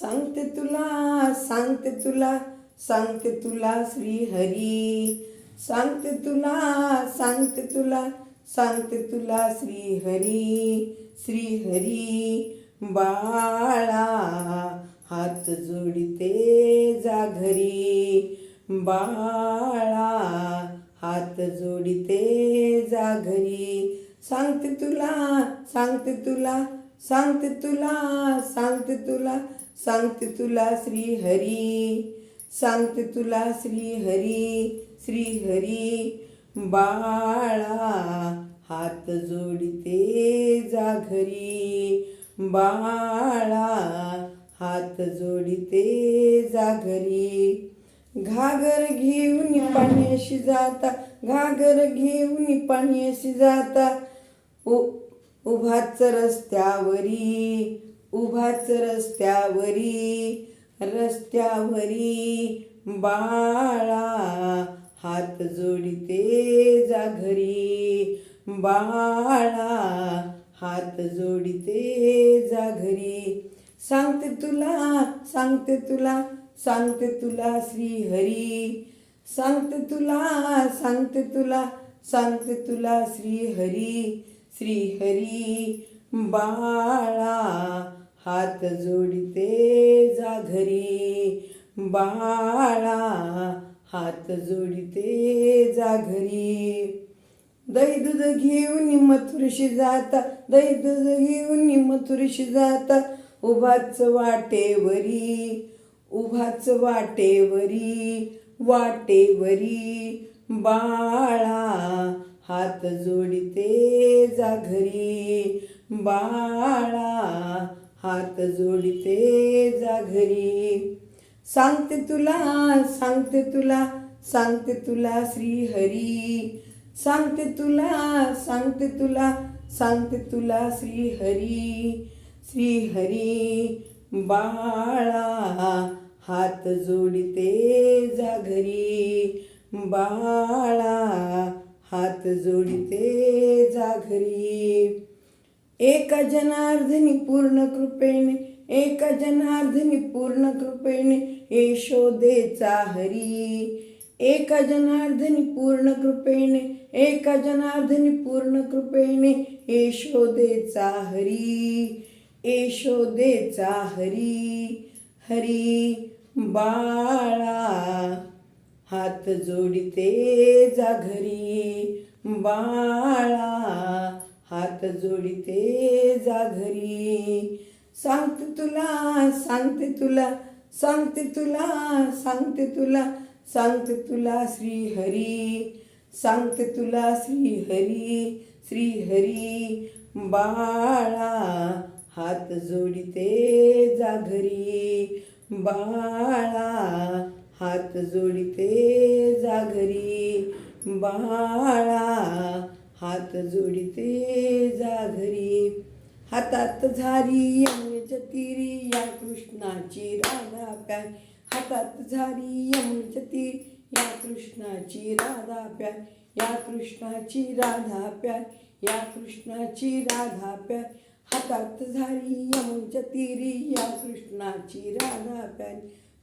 सांगते तुला सांगते तुला सांगते तुला श्री हरी सांगते तुला सांगते तुला सांगते तुला श्री हरी श्री हरी बाळा हात जोडिते जा घरी. बाळा हात जोडिते जा घरी. सांगते तुला सांगते तुला सांगते तुला सांगते तुला सांगते तुला श्री हरी सांगते तुला श्री हरी श्री हरी बाळा हात जोडिते जा घरी बाळा हात जोडिते जा घरी घागर घेऊन पाण्याशी जाता घागर घेऊन पाण्याशी जाता. ओ उभाच रस्त्यावरी उभाच रस्त्यावरी रस्त्यावरी बाळा हात जोडिते जा घरी. बाळा हात जोडिते जा घरी. सांगते तुला सांगते तुला सांगते तुला श्री हरी सांगते तुला सांगते तुला सांगते तुला श्री श्रीहरी बाळा हात जोडिते जा घरी. बाळा हात जोडिते जा घरी. दही दूध घेऊन मथुरशी जाता दही दूध घेऊन मथुरशी जाता उभाच वाटेवरी उभाच वाटेवरी वाटेवरी. बाळा हात जोडिते जा घरी. बाळा हात जोडिते जा घरी. सांगते तुला सांगते तुला सांगते तुला श्री हरी सांगते तुला सांगते तुला सांगते तुला श्री हरी श्री हरी बाळा हात जोडिते जा घरी. बाळा हात जोडिते जाघरी एका जनार्दनी पूर्ण कृपेने एका जनार्दनी पूर्ण कृपेने यशोदेचा हरी एका जनार्दनी पूर्ण कृपेने एका जनार्दनी पूर्ण कृपेने यशोदेचा हरी यशोदेचा हरी हरी बाळा. हात जोडिते जा घरी बाळा. हात जोडिते जा घरी. सांगते तुला सांगते तुला सांगते तुला सांगते तुला सांगते तुला श्री हरी सांगते तुला श्री हरी श्री हरी बाळा हात जोडिते जा घरी. बाळा हात जोडिते जा घरी बाळा. हात जोडिते जाघरी हातात झारी यमुनेच्या तीरी या कृष्णाची राधा प्यार हातात झारी यमुनेच्या तीरी या कृष्णाची राधा प्यार या कृष्णाची राधा प्यार या कृष्णाची राधा प्यार हातात झारी यमुनेच्या तिरी या कृष्णाची राधा प्यार